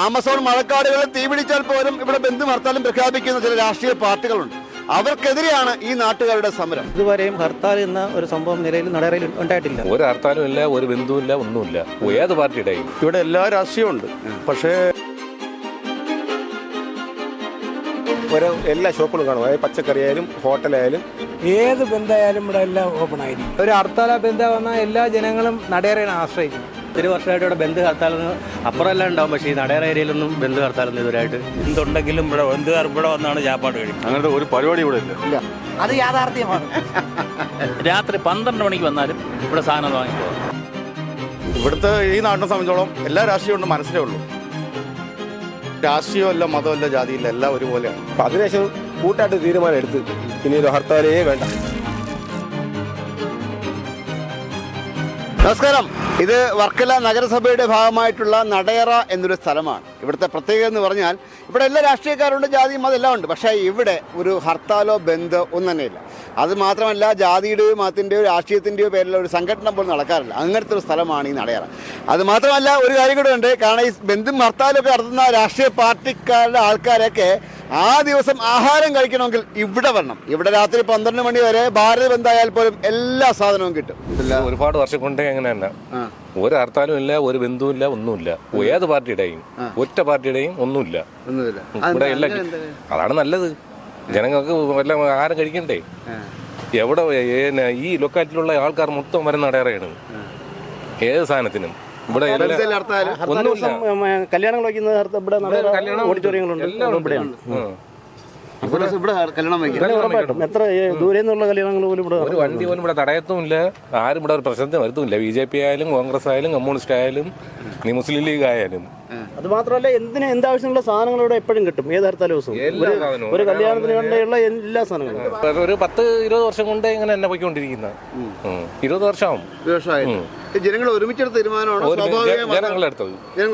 Amazon മഴക്കാടുകളിൽ തീപിടിച്ചാൽ പോലും ഇവിടെ ബന്ധു ഹർത്താലും പ്രഖ്യാപിക്കുന്ന ചില രാഷ്ട്രീയ പാർട്ടികളുണ്ട്. അവർക്കെതിരെയാണ് ഈ നാട്ടുകാരുടെ സമരം. ഇതുവരെയും ഹർത്താൽ എന്ന ഒരു സംഭവം നിലയിൽ നടയറയിൽ ഉണ്ടായിട്ടില്ല. ഒരു ഹർത്താലും ഇല്ല ഒരു ബന്ധുവില്ല ഒന്നുമില്ല. ഏത് പാർട്ടിയുടെയും ഇവിടെ എല്ലാ രാഷ്ട്രീയമുണ്ട് പക്ഷേ ഒരു എല്ലാ ഷോപ്പുകളും കാണും. അതായത് പച്ചക്കറി ആയാലും ഹോട്ടലായാലും ഏത് ബന്ധമായാലും ഇവിടെ എല്ലാം ഓപ്പൺ ആയിരിക്കും. ഒരു ഹർത്താല ബന്ധ വന്നാൽ എല്ലാ ജനങ്ങളും നടയറയാണ് ആശ്രയിക്കുന്നത് ഒത്തിരി വർഷമായിട്ട് ഇവിടെ ബന്ധു ഹർത്താലൊന്നും അപ്പുറമെല്ലാം ഉണ്ടാവും പക്ഷേ ഈ നടയറ ഏരിയയിലൊന്നും ബന്ധു ഹർത്താലൊന്നും ഇതുവരായിട്ട് എന്തുണ്ടെങ്കിലും ഇവിടെ ബന്ധുകാർ ഇവിടെ വന്നാണ് ചാപ്പാട് കഴിക്കും അങ്ങനത്തെ ഒരു പരിപാടി ഇവിടെ ഇല്ല. അത് യാഥാർത്ഥ്യമാണ്. രാത്രി പന്ത്രണ്ട് മണിക്ക് വന്നാലും ഇവിടെ സാധനം വാങ്ങിക്കോ. ഇവിടുത്തെ ഈ നാടിനെ സംബന്ധിച്ചോളം എല്ലാ രാഷ്ട്രീയമുണ്ട് മനസ്സിലേ ഉള്ളൂ. രാഷ്ട്രീയമല്ല മതമല്ല ജാതിയില്ല എല്ലാം ഒരുപോലെയാണ്. അപ്പൊ അതിനുശേഷം കൂട്ടായിട്ട് തീരുമാനം എടുത്ത് ഇനി ഒരു ഹർത്താലേ വേണ്ട. നമസ്കാരം. ഇത് വർക്കല നഗരസഭയുടെ ഭാഗമായിട്ടുള്ള നടയറ എന്നൊരു സ്ഥലമാണ്. ഇവിടുത്തെ പ്രത്യേകത എന്ന് പറഞ്ഞാൽ ഇവിടെ എല്ലാ രാഷ്ട്രീയക്കാരുണ്ട് ജാതിയും അതെല്ലാം ഉണ്ട്. പക്ഷേ ഇവിടെ ഒരു ഹർത്താലോ ബന്ധോ ഒന്നും തന്നെയില്ല. അത് മാത്രമല്ല ജാതിയുടെയോ മതത്തിന്റെയോ രാഷ്ട്രീയത്തിന്റെയോ പേരിലുള്ള ഒരു സംഘടന പോലും നടക്കാറില്ല. അങ്ങനത്തെ ഒരു സ്ഥലമാണ് ഈ നടയറ. അത് മാത്രമല്ല ഒരു കാര്യം കൂടെ ഉണ്ട്. കാരണം ഈ ബന്ധും ഹർത്താലൊക്കെ നടത്തുന്ന രാഷ്ട്രീയ പാർട്ടിക്കാരുടെ ആൾക്കാരൊക്കെ ആ ദിവസം ആഹാരം കഴിക്കണമെങ്കിൽ ഇവിടെ വരണം. ഇവിടെ രാത്രി പന്ത്രണ്ട് മണി വരെ ഭാരത് ബന്ധായാൽ പോലും എല്ലാ സാധനവും കിട്ടും. ഒരുപാട് വർഷം കൊണ്ടേ അങ്ങനെ തന്നെ ഒരു ഹർത്താലും ഇല്ല ഒരു ബന്ധുവില്ല ഒന്നുമില്ല. ഏത് പാർട്ടിയുടെയും ഒറ്റ പാർട്ടിയുടെയും ഒന്നുമില്ല. ഒന്നുമില്ല. ഇവിടെ എല്ലാം അതാണ് നല്ലത്. ജനങ്ങൾക്ക് എല്ലാം ആഹാരം കഴിക്കണ്ടേ? എവിടെ ഈ ലൊക്കാലിറ്റിയിലുള്ള ആൾക്കാർ മൊത്തം വരുന്ന അടയറയാണ് ഏത് സാധനത്തിനും. ഇവിടെ ഒന്നുമില്ല കല്യാണങ്ങൾ വയ്ക്കുന്നത് ഇവിടെ ഓഡിറ്റോറിയങ്ങളുണ്ട് ഉണ്ട്. ഇവിടെയാണ്. ഇവിടെ കല്യാണം വയ്ക്കും. എത്ര ദൂരെ നിന്നുള്ള കല്യാണങ്ങൾ പോലും ഇവിടെ ഒരു വണ്ടി പോലും ഇവിടെ തടയത്തുമില്ല. ആരും ഇവിടെ ഒരു പ്രശ്നത്തിന് വരുത്തുമില്ല ബി ജെ പി ആയാലും കോൺഗ്രസ് ആയാലും കമ്മ്യൂണിസ്റ്റ് ആയാലും നീ മുസ്ലിം ലീഗ് ആയാലും. അത് മാത്രമല്ല എന്തിന് എന്താവശ്യമുള്ള സാധനങ്ങൾ ഇവിടെ എപ്പോഴും കിട്ടും? ഏത് ദിവസവും? ഒരു- കല്യാണത്തിന് വേണ്ടിയുള്ള എല്ലാ സാധനങ്ങളും. ഒരു പത്ത് ഇരുപത് വർഷം കൊണ്ട് ഇങ്ങനെ തന്നെ പോയിക്കൊണ്ടിരിക്കുന്ന. ഇരുപത് വർഷമാവും ജനങ്ങൾ ഒരുമിച്ചെടുത്ത തീരുമാനമാണ്? ജനങ്ങളെടുത്തത്.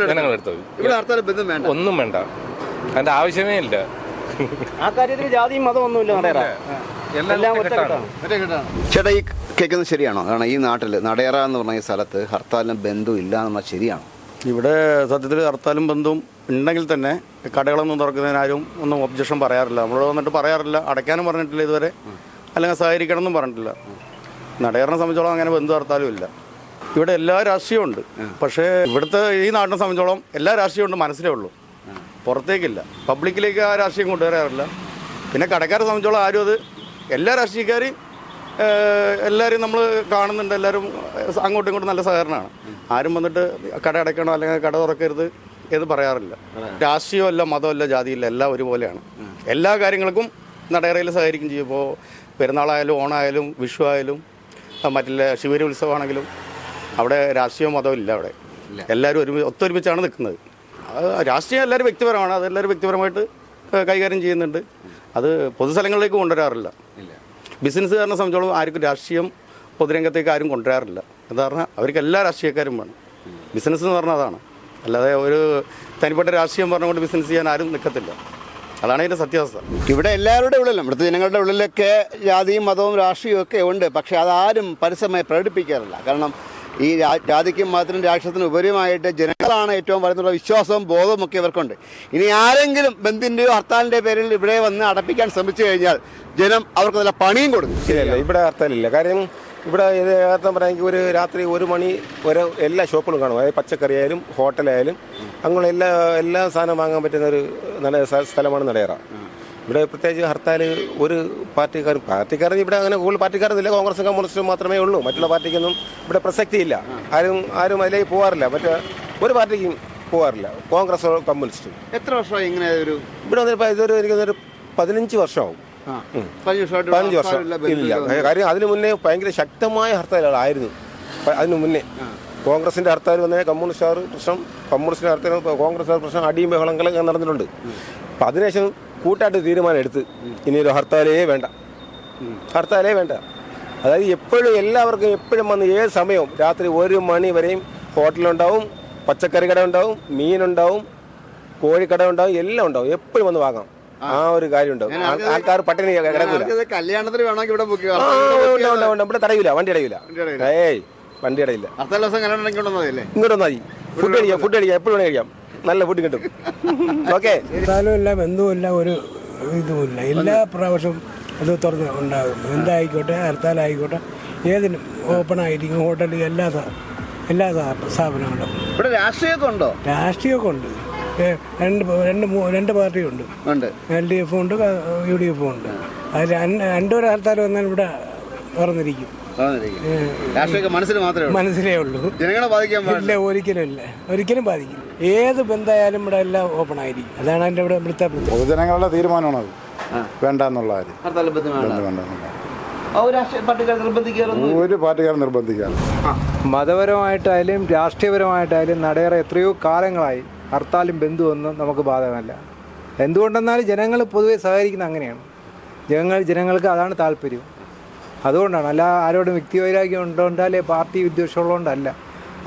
ജനങ്ങളെടുത്തത്. ഇവിടെ ബന്ധം വേണ്ട. ഒന്നും വേണ്ട. അതിന്റെ ആവശ്യമേ ഇല്ല. ആ കാര്യത്തിൽ ജാതിയും മതമൊന്നുമില്ല നടയറ ചേട്ടാ ഈ കേൾക്കുന്നത് ശരിയാണോ? കാരണം ഈ നാട്ടിൽ നടയറ എന്ന് പറഞ്ഞ ഈ സ്ഥലത്ത് ഹർത്താലിനും ബന്ധം ഇല്ല എന്ന് പറഞ്ഞാൽ ശരിയാണോ? ഇവിടെ സത്യത്തിൽ ഹർത്താലും ബന്ധവും ഉണ്ടെങ്കിൽ തന്നെ കടകളൊന്നും തുറക്കുന്നതിന് ആരും ഒന്നും ഒബ്ജക്ഷൻ പറയാറില്ല. നമ്മൾ വന്നിട്ട് പറയാറില്ല. അടയ്ക്കാനും പറഞ്ഞിട്ടില്ല ഇതുവരെ. അല്ലെങ്കിൽ സഹകരിക്കണം എന്നും പറഞ്ഞിട്ടില്ല. നടയറിനെ സംബന്ധിച്ചോളം അങ്ങനെ ബന്ധു ഹർത്താലും ഇല്ല. ഇവിടെ എല്ലാ രാഷ്ട്രീയവും ഉണ്ട്. പക്ഷേ ഇവിടുത്തെ ഈ നാടിനെ സംബന്ധിച്ചോളം എല്ലാ രാഷ്ട്രീയവും ഉണ്ട് മനസ്സിലേ ഉള്ളൂ. പുറത്തേക്കില്ല. പബ്ലിക്കിലേക്ക് ആ രാഷ്ട്രീയം കൊണ്ടുവരാറില്ല. പിന്നെ കടക്കാരെ സംബന്ധിച്ചോളം ആരും അത് എല്ലാ രാഷ്ട്രീയക്കാരെയും എല്ലാവരും നമ്മൾ കാണുന്നുണ്ട്. എല്ലാവരും അങ്ങോട്ടും ഇങ്ങോട്ടും നല്ല സഹകരണമാണ്. ആരും വന്നിട്ട് കട അടയ്ക്കണോ അല്ലെങ്കിൽ കട തുറക്കരുത് എന്ന് പറയാറില്ല. രാഷ്ട്രീയമല്ല മതമല്ല ജാതിയില്ല എല്ലാം ഒരുപോലെയാണ്. എല്ലാ കാര്യങ്ങൾക്കും നടയറയിൽ സഹകരിക്കും ചെയ്യും. ഇപ്പോൾ പെരുന്നാളായാലും ഓണായാലും വിഷു ആയാലും മറ്റുള്ള ശിവരി ഉത്സവമാണെങ്കിലും അവിടെ രാഷ്ട്രീയ ഇല്ല അവിടെ. എല്ലാവരും ഒരുമി ഒത്തൊരുമിച്ചാണ് നിൽക്കുന്നത്. രാഷ്ട്രീയം എല്ലാവരും വ്യക്തിപരമാണ്. അതെല്ലാവരും വ്യക്തിപരമായിട്ട് കൈകാര്യം ചെയ്യുന്നുണ്ട്. അത് പൊതുസ്ഥലങ്ങളിലേക്ക് കൊണ്ടുവരാറില്ല. ബിസിനസ്സുകാരനെ സംബന്ധിച്ചോളം ആർക്കും രാഷ്ട്രീയം പൊതുരംഗത്തേക്ക് ആരും കൊണ്ടുവരാറില്ല. എന്ന് പറഞ്ഞാൽ അവർക്ക് എല്ലാ രാഷ്ട്രീയക്കാരും വേണം. ബിസിനസ് എന്ന് പറഞ്ഞാൽ അതാണ്. അല്ലാതെ ഒരു തനിപ്പെട്ട രാഷ്ട്രീയം പറഞ്ഞുകൊണ്ട് ബിസിനസ് ചെയ്യാൻ ആരും നിൽക്കത്തില്ല അതാണ് അതിന്റെ സത്യാവസ്ഥ. ഇവിടെ എല്ലാവരുടെ ഉള്ളിലും ഇവിടുത്തെ ജനങ്ങളുടെ ഉള്ളിലൊക്കെ ജാതിയും മതവും രാഷ്ട്രീയവും ഒക്കെ ഉണ്ട്. പക്ഷേ അതാരും പരസ്യമായി പ്രകടിപ്പിക്കാറില്ല. കാരണം ഈ ജാതിക്കും മതത്തിനും രാഷ്ട്രീയത്തിനും ഉപരിയുമായിട്ട് ജനങ്ങളാണ് ഏറ്റവും വരുന്നുള്ള വിശ്വാസവും ബോധവുമൊക്കെ ഇവർക്കുണ്ട്. ഇനി ആരെങ്കിലും ബന്ധിന്റെയോ ഹർത്താലിന്റെ പേരിൽ ഇവിടെ വന്ന് അടപ്പിക്കാൻ ശ്രമിച്ചു കഴിഞ്ഞാൽ ജനം അവർക്ക് നല്ല പണിയും കൊടുക്കും. ശരിയല്ല ഇവിടെ ഹർത്താലില്ല കാര്യം ഇവിടെ യഥാർത്ഥം പറയാമെങ്കിൽ ഒരു രാത്രി ഒരു മണി വരെ എല്ലാ ഷോപ്പുകളും കാണും. അതായത് പച്ചക്കറി ആയാലും ഹോട്ടലായാലും അങ്ങനെ എല്ലാ എല്ലാ സാധനം വാങ്ങാൻ പറ്റുന്ന ഒരു നല്ല സ്ഥലമാണ് നടയറ. ഇവിടെ പ്രത്യേകിച്ച് ഹർത്താൽ ഒരു പാർട്ടിക്കാരും പാർട്ടിക്കാരൻ ഇവിടെ അങ്ങനെ കൂടുതൽ പാർട്ടിക്കാരൊന്നുമില്ല കോൺഗ്രസും കമ്മ്യൂണിസ്റ്റും മാത്രമേ ഉള്ളൂ. മറ്റുള്ള പാർട്ടിക്കൊന്നും ഇവിടെ പ്രസക്തിയില്ല. ആരും ആരും അതിലേക്ക് പോകാറില്ല മറ്റേ ഒരു പാർട്ടിക്കും പോകാറില്ല കോൺഗ്രസോ കമ്മ്യൂണിസ്റ്റും. എത്ര വർഷമായി ഇങ്ങനെ ഒരു ഇവിടെ വന്നിപ്പോൾ ഇതൊരു എനിക്ക് ഒരു പതിനഞ്ച് വർഷമാവും. പതിനഞ്ച് വർഷം. ഇല്ല. കാര്യം അതിന് മുന്നേ ഭയങ്കര ശക്തമായ ഹർത്താലുകളായിരുന്നു. അതിനു അതിന് മുന്നേ കോൺഗ്രസിന്റെ ഹർത്താൽ വന്നേ കമ്മ്യൂണിസ്റ്റുകാർ പ്രശ്നം കമ്മ്യൂണിസ്റ്റിന്റെ ഹർത്താൽ കോൺഗ്രസ് പ്രശ്നം അടിയും ബഹളങ്ങളൊക്കെ നടന്നിട്ടുണ്ട്. അപ്പം അതിനുശേഷം കൂട്ടായിട്ട് തീരുമാനം എടുത്ത്. ഇനി ഒരു ഹർത്താലേ വേണ്ട. ഹർത്താലേ വേണ്ട. അതായത് എപ്പോഴും എല്ലാവർക്കും എപ്പോഴും വന്ന് ഏത് സമയവും രാത്രി ഒരു മണി വരെയും ഹോട്ടലുണ്ടാവും പച്ചക്കറി കട ഉണ്ടാവും മീനുണ്ടാവും കോഴിക്കട ഉണ്ടാവും എല്ലാം ഉണ്ടാവും. എപ്പോഴും വന്ന് വാങ്ങാം. ആ. ഒരു കാര്യം ഉണ്ടാവും ആൾക്കാർ പട്ടിണി കിടക്കില്ല കല്യാണത്തിന് വേണമെങ്കിൽ ഇവിടെ ബുക്ക്. ഇവിടെ തടയില്ല വണ്ടി അടയില്ല. ഏയ് വണ്ടി അടയില്ല ഇങ്ങോട്ട് വന്നാൽ മതി. ഫുഡ് കഴിക്കാം ഫുഡ് കഴിക്കാം. എപ്പോഴും കഴിക്കാം. നല്ല ഫുഡ് കിട്ടും. ഓക്കെ ഹർത്താലും ബന്ധുമില്ല ഒരു ഇതുമില്ല. എല്ലാ പ്രാവശ്യവും അത് തുറന്ന് ഉണ്ടാകും. എന്തായിക്കോട്ടെ ഹർത്താലായിക്കോട്ടെ ഏതിനും ഓപ്പൺ ആയിരിക്കും ഹോട്ടൽ എല്ലാ എല്ലാ സ്ഥാ- സ്ഥാപനങ്ങളും ഇവിടെ രാഷ്ട്രീയമൊക്കെ ഉണ്ടോ? രാഷ്ട്രീയമൊക്കെ ഉണ്ട്. രണ്ട് രണ്ട് രണ്ട് പാർട്ടിയുണ്ട്. ഉണ്ട്. എൽ ഡി എഫും ഉണ്ട് യു ഡി എഫും ഉണ്ട്. അത് രണ്ട് രണ്ടൊരു ഹർത്താൽ വന്നാൽ ഇവിടെ തുറന്നിരിക്കും. രാഷ്ട്രീയമൊക്കെ മനസ്സിൽ മാത്രമേ ഉള്ളൂ. മനസ്സിലേ ഉള്ളൂ. ജനങ്ങളെ ബാധിക്കാൻ ഇല്ല ഒരിക്കലും ഇല്ല. ഒരിക്കലും ബാധിക്കും ഏത് ബന്ധമായാലും ഇവിടെ എല്ലാം ഓപ്പൺ ആയിരിക്കും. അതാണ് എന്റെ ഇവിടെ ഇവിടുത്തെ പൊതുജനങ്ങളുടെ തീരുമാനമാണ് അത് വേണ്ട എന്നുള്ള കാര്യം. വേണ്ട ആ ഒരു രാഷ്ട്രീയ പാർട്ടിക്കാർ നിർബന്ധിക്കാറൊന്നും ഒരു പാർട്ടിക്കാരും നിർബന്ധിക്കാറ് മതപരമായിട്ടായാലും രാഷ്ട്രീയപരമായിട്ടായാലും നടയേറെ എത്രയോ കാലങ്ങളായി ഹർത്താലും ബന്ധുവൊന്നും നമുക്ക് ബാധകമല്ല. എന്തുകൊണ്ടെന്നാൽ ജനങ്ങൾ പൊതുവെ സഹകരിക്കുന്ന അങ്ങനെയാണ്. ജനങ്ങൾ ജനങ്ങൾക്ക് അതാണ് താല്പര്യം. അതുകൊണ്ടാണ്. അല്ല ആരോടും വ്യക്തിവൈരാഗ്യം ഉണ്ടോണ്ടാലേ പാർട്ടി വിദ്വേഷമുള്ളതുകൊണ്ടല്ല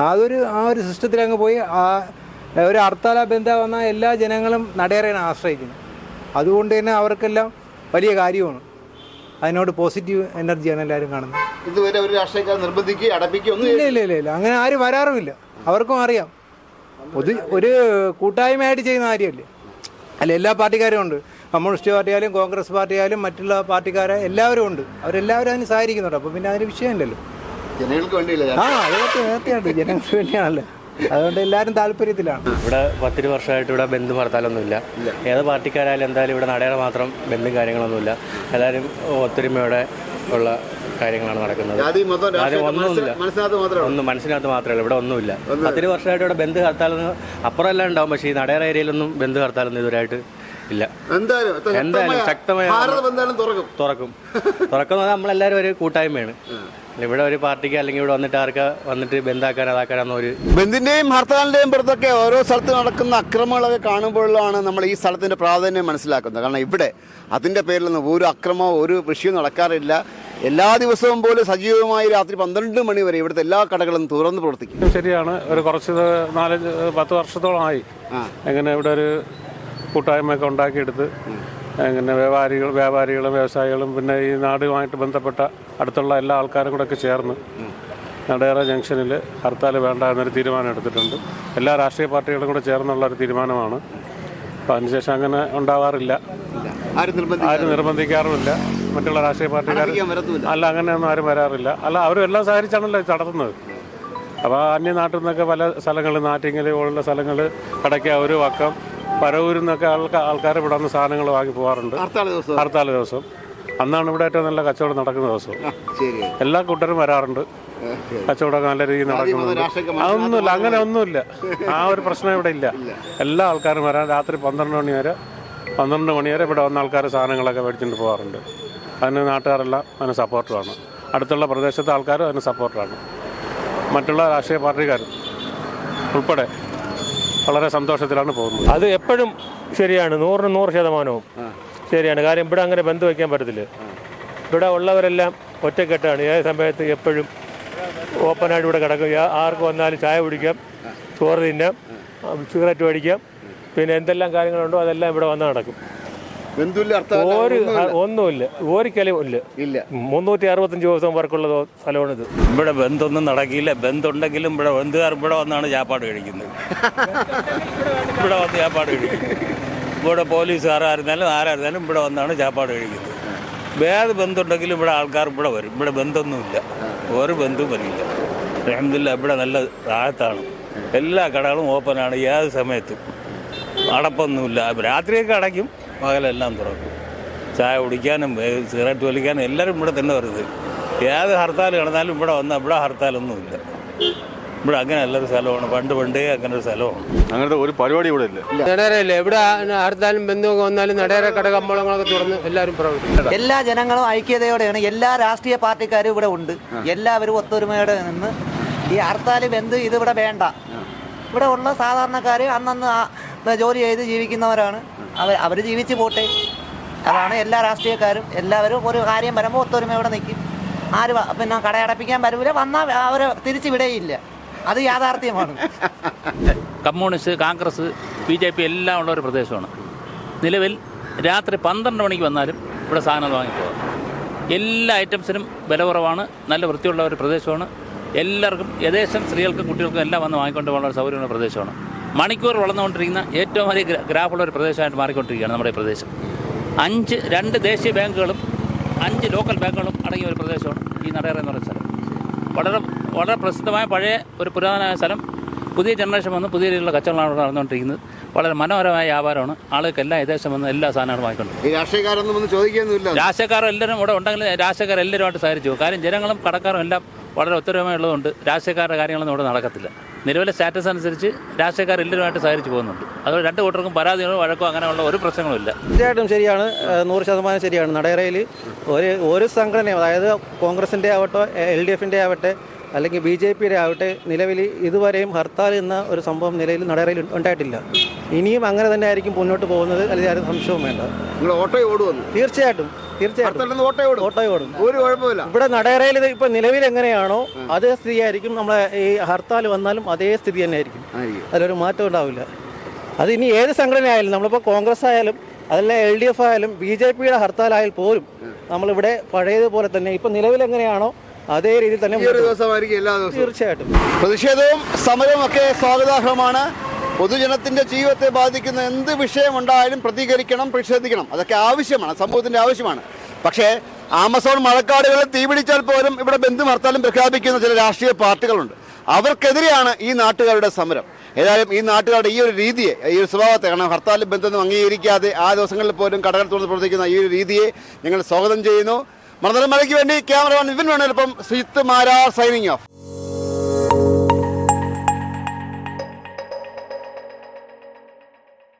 അതൊരു ആ ഒരു സിസ്റ്റത്തിൽ അങ്ങ് പോയി ആ ഒരു ഹർത്താല ബന്ധം വന്നാൽ എല്ലാ ജനങ്ങളും നടയറയാണ് ആശ്രയിക്കുന്നത് അതുകൊണ്ട് തന്നെ അവർക്കെല്ലാം വലിയ കാര്യമാണ്. അതിനോട് പോസിറ്റീവ് എനർജിയാണ് എല്ലാവരും കാണുന്നത്. ഇതുവരെ ഒരു രാഷ്ട്രീയക്കാർ നിർബന്ധിക്കുക അടപ്പിക്കുക ഇല്ല ഇല്ല ഇല്ല ഇല്ല. അങ്ങനെ ആരും വരാറുമില്ല. അവർക്കും അറിയാം. ഒരു ഒരു കൂട്ടായ്മയായിട്ട് ചെയ്യുന്ന കാര്യമല്ലേ? അല്ല എല്ലാ പാർട്ടിക്കാരും ഉണ്ട്. കമ്മ്യൂണിസ്റ്റ് പാർട്ടി ആയാലും കോൺഗ്രസ് പാർട്ടിയായാലും മറ്റുള്ള പാർട്ടിക്കാരെ എല്ലാവരും ഉണ്ട്. അവരെല്ലാവരും അതിന് സഹായിക്കുന്നുണ്ട് അപ്പോൾ പിന്നെ അതിന് വിഷയമില്ലല്ലോ. ജനങ്ങൾക്ക് വേണ്ടിയില്ല ആ അതൊക്കെ നേരത്തെയുണ്ട് ജനങ്ങൾക്ക് വേണ്ടിയാണല്ലോ. അതുകൊണ്ട് എല്ലാവരും താല്പര്യത്തിലാണ്. ഇവിടെ പത്തിരു വർഷമായിട്ട് ഇവിടെ ബന്ധം ഹർത്താലൊന്നുമില്ല ഏത് പാർട്ടിക്കാരായാലും എന്തായാലും ഇവിടെ നടയറ മാത്രം ബന്ധും കാര്യങ്ങളൊന്നുമില്ല. എല്ലാവരും ഒത്തൊരുമയോടെ ഉള്ള കാര്യങ്ങളാണ് നടക്കുന്നത്. ഒന്നുമില്ല. ഒന്നും മനസ്സിനകത്ത് മാത്രമല്ല ഇവിടെ ഒന്നുമില്ല. പത്തിരി വർഷമായിട്ട് ഇവിടെ ബന്ധു ഹർത്താലൊന്നും അപ്പുറം എല്ലാം ഉണ്ടാവും. പക്ഷേ ഈ നടയറ ഏരിയയിലൊന്നും ബന്ധു ഹർത്താലൊന്നും ഇതുവരെയായിട്ട് ഇല്ല. എന്തായാലും എന്തായാലും ശക്തമായ തുറക്കും. തുറക്കും. നമ്മളെല്ലാരും നമ്മളെല്ലാവരും ഒരു കൂട്ടായ്മയാണ്. ഇവിടെ ഒരു പാർട്ടിക്ക് അല്ലെങ്കിൽ ഇവിടെ വന്നിട്ട് ആർക്കാ വന്നിട്ട് ബന്ധാക്കാൻ അതാക്കാനാന്ന് ഒരു ബന്ധിന്റെയും ഹർത്താലിന്റെയും പുറത്തൊക്കെ ഓരോ സ്ഥലത്ത് നടക്കുന്ന അക്രമങ്ങളൊക്കെ കാണുമ്പോഴാണ് നമ്മൾ ഈ സ്ഥലത്തിന്റെ പ്രാധാന്യം മനസ്സിലാക്കുന്നത്. കാരണം ഇവിടെ അതിന്റെ പേരിലൊന്നും ഒരു അക്രമമോ ഒരു വിഷയവും നടക്കാറില്ല. എല്ലാ ദിവസവും പോലും സജീവമായി രാത്രി പന്ത്രണ്ട് മണി വരെ ഇവിടുത്തെ എല്ലാ കടകളും തുറന്ന് പ്രവർത്തിക്കും. ശരിയാണ്. ഒരു കുറച്ച് നാലഞ്ച് പത്ത് വർഷത്തോളമായി എങ്ങനെ ഇവിടെ ഒരു കൂട്ടായ്മയൊക്കെ ഉണ്ടാക്കിയെടുത്ത് ഇങ്ങനെ വ്യാപാരികൾ വ്യാപാരികളും വ്യവസായികളും പിന്നെ ഈ നാടുമായിട്ട് ബന്ധപ്പെട്ട അടുത്തുള്ള എല്ലാ ആൾക്കാരും കൂടെ ഒക്കെ ചേർന്ന് നടേറ ജംഗ്ഷനിൽ ഹർത്താൽ വേണ്ട എന്നൊരു തീരുമാനം എടുത്തിട്ടുണ്ട്. എല്ലാ രാഷ്ട്രീയ പാർട്ടികളും കൂടെ ചേർന്നുള്ള ഒരു തീരുമാനമാണ്. അപ്പോൾ അതിനുശേഷം അങ്ങനെ ഉണ്ടാവാറില്ല. ആരും നിർബന്ധിക്കും നിർബന്ധിക്കാറുമില്ല. മറ്റുള്ള രാഷ്ട്രീയ പാർട്ടിക്കാർ അല്ല അങ്ങനെയൊന്നും ആരും വരാറില്ല. അല്ല അവരും എല്ലാം സഹകരിച്ചാണല്ലോ ഇത് നടത്തുന്നത്. അപ്പോൾ അന്യനാട്ടിൽ നിന്നൊക്കെ പല സ്ഥലങ്ങൾ നാറ്റിങ്ങൽ പോലുള്ള സ്ഥലങ്ങൾ ഒരു വക്കം പരവൂരിൽ നിന്നൊക്കെ ആൾക്കാർ ആൾക്കാർ ഇവിടെ വന്ന് സാധനങ്ങൾ വാങ്ങി പോകാറുണ്ട് ഹർത്താൽ ദിവസം. അന്നാണ് ഇവിടെ ഏറ്റവും നല്ല കച്ചവടം നടക്കുന്ന ദിവസം. എല്ലാ കൂട്ടരും വരാറുണ്ട്. കച്ചവടം നല്ല രീതിയിൽ നടക്കുന്നുണ്ട്. അതൊന്നുമില്ല അങ്ങനെ ഒന്നുമില്ല. ആ ഒരു പ്രശ്നം ഇവിടെ ഇല്ല. എല്ലാ ആൾക്കാരും വരാൻ രാത്രി പന്ത്രണ്ട് മണി വരെ പന്ത്രണ്ട് മണി വരെ ഇവിടെ വന്ന ആൾക്കാർ സാധനങ്ങളൊക്കെ മേടിച്ചിട്ട് പോകാറുണ്ട് അതിന് നാട്ടുകാരെല്ലാം അതിന് സപ്പോർട്ടാണ് അടുത്തുള്ള പ്രദേശത്തെ ആൾക്കാരും അതിന് സപ്പോർട്ടാണ്. മറ്റുള്ള രാഷ്ട്രീയ പാർട്ടിക്കാരും ഉൾപ്പെടെ വളരെ സന്തോഷത്തിലാണ് പോകുന്നത്. അത് എപ്പോഴും ശരിയാണ്. നൂറിന് നൂറ് ശതമാനവും ശരിയാണ്. കാര്യം ഇവിടെ അങ്ങനെ ബന്ധു വയ്ക്കാൻ പറ്റത്തില്ല. ഇവിടെ ഉള്ളവരെല്ലാം ഒറ്റക്കെട്ടാണ്. ഏത് സമയത്ത് എപ്പോഴും ഓപ്പണായിട്ട് ഇവിടെ കിടക്കും. ആർക്ക് വന്നാലും ചായ കുടിക്കാം ചോറ് തിന്നാം സിഗരറ്റ് മേടിക്കാം പിന്നെ എന്തെല്ലാം കാര്യങ്ങളുണ്ടോ അതെല്ലാം ഇവിടെ വന്ന് നടക്കും. ഒരു ഒന്നുമില്ല. ഒരിക്കലും ഇല്ല. ഇല്ല. മുന്നൂറ്റി അറുപത്തഞ്ച് ദിവസം വർക്കുള്ള സ്ഥലമാണിത് ഇവിടെ ബന്ധൊന്നും നടക്കില്ല. ബന്ധുണ്ടെങ്കിലും ഇവിടെ ബന്ധുകാർ ഇവിടെ വന്നാണ് ചാപ്പാട് കഴിക്കുന്നത്. ഇവിടെ വന്ന് ചാപ്പാട് കഴിക്കുന്നത്. ഇവിടെ പോലീസുകാരായിരുന്നാലും ആരായിരുന്നാലും ഇവിടെ വന്നാണ് ചാപ്പാട് കഴിക്കുന്നത്. വേറെ ബന്ധുണ്ടെങ്കിലും ഇവിടെ ആൾക്കാർ ഇവിടെ വരും. ഇവിടെ ബന്ധമൊന്നുമില്ല ഒരു ബന്ധവും വരില്ല. അഹമ്മദില്ല ഇവിടെ നല്ല താഴത്താണ്. എല്ലാ കടകളും ഓപ്പണാണ് ഏത് സമയത്തും. അടപ്പൊന്നുമില്ല. രാത്രിയൊക്കെ അടയ്ക്കും. പകലെല്ലാം തുറക്കും. ചായ കുടിക്കാനും സിഗരറ്റ് വലിക്കാനും എല്ലാവരും ഇവിടെ തന്നെ വരുന്നത്. ഏത് ഹർത്താൽ കിടന്നാലും ഇവിടെ വന്നാൽ ഇവിടെ ഹർത്താലൊന്നുമില്ല. ഇവിടെ അങ്ങനെ നല്ലൊരു സ്ഥലമാണ്. പണ്ട് പണ്ടേ അങ്ങനെ ഒരു സ്ഥലമാണ്. അങ്ങനത്തെ ഒരു പരിപാടി ഇവിടെ ഇല്ല. നടയറയല്ലേ ഇവിടെ ഹർത്താലും ബന്ധുവൊക്കെ വന്നാലും നടേര കടകമ്പളങ്ങളൊക്കെ തുറന്ന് എല്ലാവരും പ്രവർത്തിക്കും. എല്ലാ ജനങ്ങളും ഐക്യതയോടെയാണ്. എല്ലാ രാഷ്ട്രീയ പാർട്ടിക്കാരും ഇവിടെ ഉണ്ട്. എല്ലാവരും ഒത്തൊരുമയോടെ നിന്ന് ഈ ഹർത്താൽ ബന്ധു ഇതിവിടെ വേണ്ട. ഇവിടെ ഉള്ള സാധാരണക്കാർ അന്നന്ന് ജോലി ചെയ്ത് ജീവിക്കുന്നവരാണ്. അവർ അവർ ജീവിച്ച് പോട്ടെ. അതാണ് എല്ലാ രാഷ്ട്രീയക്കാരും. എല്ലാവരും ഒരു കാര്യം വരുമ്പോൾ ഒത്തൊരുമയോടെ നിൽക്കും. ആര് പിന്നെ കടയടപ്പിക്കാൻ വരൂല വന്നാൽ അവരെ തിരിച്ചു വിടയില്ല അത് യാഥാർത്ഥ്യമാണ്. Communist Congress B J P എല്ലാം ഉള്ള ഒരു പ്രദേശമാണ്. നിലവിൽ രാത്രി പന്ത്രണ്ട് മണിക്ക് വന്നാലും ഇവിടെ സാധനങ്ങൾ വാങ്ങിപ്പോകാം. എല്ലാ ഐറ്റംസിനും വില കുറവാണ്. നല്ല വൃത്തിയുള്ള ഒരു പ്രദേശമാണ്. എല്ലാവർക്കും ഏകദേശം സ്ത്രീകൾക്കും കുട്ടികൾക്കും എല്ലാം വന്ന് വാങ്ങിക്കൊണ്ട് പോകാനുള്ള സൗകര്യമുള്ള പ്രദേശമാണ്. മണിക്കൂർ വളർന്നുകൊണ്ടിരിക്കുന്ന ഏറ്റവും വലിയ ഗ്രാ- ഗ്രാഫുള്ള ഒരു പ്രദേശമായിട്ട് മാറിക്കൊണ്ടിരിക്കുകയാണ് നമ്മുടെ ഈ പ്രദേശം. അഞ്ച് രണ്ട് ദേശീയ ബാങ്കുകളും അഞ്ച് ലോക്കൽ ബാങ്കുകളും അടങ്ങിയ ഒരു പ്രദേശമാണ് ഈ നടയറ എന്ന് പറയുന്ന സ്ഥലം. വളരെ വളരെ പ്രസിദ്ധമായ പഴയ ഒരു പുരാതനമായ സ്ഥലം. പുതിയ ജനറേഷൻ വന്ന് പുതിയ രീതിയിലുള്ള കച്ചവടമാണ് നടന്നുകൊണ്ടിരിക്കുന്നത്. വളരെ മനോഹരമായ വ്യാപാരമാണ്. ആളുകൾക്ക് എല്ലാ ഏകദേശം വന്ന് എല്ലാ സാധനങ്ങളും വാങ്ങിക്കൊണ്ട് രാഷ്ട്രീയക്കാരൊന്നും ചോദിക്കുകയൊന്നുമില്ല രാഷ്ട്രീയക്കാർ എല്ലാവരും ഇവിടെ ഉണ്ടെങ്കിൽ രാഷ്ട്രീയക്കാർ എല്ലാവരുമായിട്ട് സഹകരിച്ചു. കാര്യം ജനങ്ങളും കടക്കാരും എല്ലാം വളരെ ഉത്തരമായുള്ളതുകൊണ്ട് രാഷ്ട്രീയക്കാരുടെ കാര്യങ്ങളൊന്നും ഇവിടെ നടക്കത്തില്ല. നിലവിലെ സ്റ്റാറ്റസ് അനുസരിച്ച് രാഷ്ട്രീയക്കാർ എല്ലാവരുമായിട്ട് സഹകരിച്ച് പോകുന്നുണ്ട്. അതുകൊണ്ട് രണ്ട് കൂട്ടർക്കും പരാതികളോ വഴക്കോ അങ്ങനെയുള്ള ഒരു പ്രശ്നങ്ങളും ഇല്ല. തീർച്ചയായിട്ടും ശരിയാണ്. നൂറ് ശതമാനം ശരിയാണ്. നടയറയിൽ ഒരു ഒരു സംഘടനയും അതായത് കോൺഗ്രസിന്റെ ആവട്ടെ എൽ ഡി എഫിന്റെ ആവട്ടെ അല്ലെങ്കിൽ ബി ജെ പിയുടെ ആവട്ടെ നിലവിൽ ഇതുവരെയും ഹർത്താൽ എന്ന ഒരു സംഭവം നിലയിൽ നടയറയിൽ ഉണ്ടായിട്ടില്ല. ഇനിയും അങ്ങനെ തന്നെ ആയിരിക്കും മുന്നോട്ട് പോകുന്നത്. അല്ലെങ്കിൽ ആരും സംശയവും വേണ്ട. നിങ്ങൾ ഓട്ടോ ഓടുവന്നു തീർച്ചയായിട്ടും. തീർച്ചയായിട്ടും. ഒരു കുഴപ്പമില്ല ഇവിടെ നടയറയിൽ ഇത് ഇപ്പൊ നിലവിൽ എങ്ങനെയാണോ അതേ സ്ഥിതി ആയിരിക്കും. നമ്മളെ ഈ ഹർത്താൽ വന്നാലും അതേ സ്ഥിതി തന്നെ ആയിരിക്കും. അതിലൊരു മാറ്റം ഉണ്ടാവില്ല. അത് ഇനി ഏത് സംഘടന ആയാലും നമ്മളിപ്പോൾ കോൺഗ്രസ് ആയാലും അതല്ല എൽ ഡി എഫ് ആയാലും ബി ജെ പിയുടെ ഹർത്താലായാൽ പോലും നമ്മളിവിടെ പഴയതുപോലെ തന്നെ ഇപ്പൊ നിലവിൽ എങ്ങനെയാണോ അതേ രീതിയിൽ തന്നെ ദിവസമായിരിക്കും എല്ലാ ദിവസവും. തീർച്ചയായിട്ടും. പ്രതിഷേധവും സമരവും ഒക്കെ സ്വാഗതാർഹമാണ്. പൊതുജനത്തിന്റെ ജീവിതത്തെ ബാധിക്കുന്ന എന്ത് വിഷയമുണ്ടായാലും പ്രതികരിക്കണം പ്രതിഷേധിക്കണം. അതൊക്കെ ആവശ്യമാണ് സമൂഹത്തിന്റെ ആവശ്യമാണ്. പക്ഷേ ആമസോൺ മഴക്കാടുകളിൽ തീപിടിച്ചാൽ പോലും ഇവിടെ ബന്ധു ഹർത്താലും പ്രഖ്യാപിക്കുന്ന ചില രാഷ്ട്രീയ പാർട്ടികളുണ്ട്. അവർക്കെതിരെയാണ് ഈ നാട്ടുകാരുടെ സമരം. ഏതായാലും ഈ നാട്ടുകാരുടെ ഈ ഒരു രീതിയെ ഈ ഒരു സ്വഭാവത്തെ കാരണം ഹർത്താലും ബന്ധമൊന്നും അംഗീകരിക്കാതെ ആ ദിവസങ്ങളിൽ പോലും കടകൾ തുറന്ന് പ്രവർത്തിക്കുന്ന ഈ ഒരു രീതിയെ ഞങ്ങൾ സ്വാഗതം ചെയ്യുന്നു. മണതലമലയ്ക്ക് വേണ്ടി ക്യാമറമാൻ ഇവൻ വേണുവിനൊപ്പം സുജിത്ത് മാരാർ സൈനിങ് ഓഫ്.